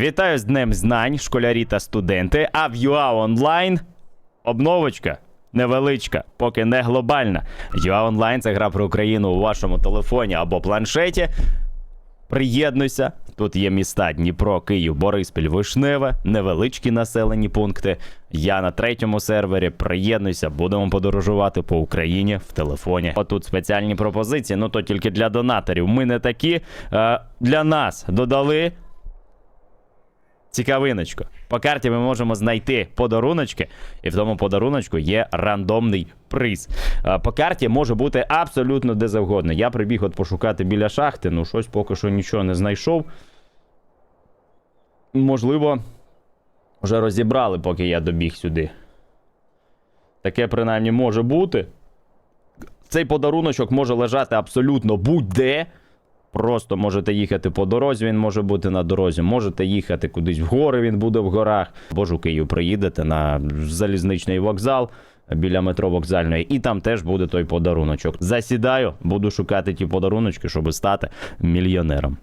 Вітаю з Днем Знань, школярі та студенти. А в UA Online обновочка невеличка, поки не глобальна. UA Online – це гра про Україну у вашому телефоні або планшеті. Приєднуйся. Тут є міста Дніпро, Київ, Бориспіль, Вишневе, невеличкі населені пункти. Я на третьому сервері. Приєднуйся, будемо подорожувати по Україні в телефоні. Отут спеціальні пропозиції, ну то тільки для донаторів. Ми не такі. Е, для нас додали Цікавиночку. По карті ми можемо знайти подаруночки, і в тому подаруночку є рандомний приз. Е, По карті може бути абсолютно де завгодно. Я прибіг от пошукати біля шахти, ну щось поки що нічого не знайшов. Можливо, вже розібрали, поки я добіг сюди. Таке принаймні може бути. Цей подаруночок може лежати абсолютно будь-де. Просто можете їхати по дорозі, він може бути на дорозі. Можете їхати кудись в гори, він буде в горах. Або у Київ приїдете на залізничний вокзал біля метро вокзальної, і там теж буде той подаруночок. Засідаю, буду шукати ті подаруночки, щоб стати мільйонером.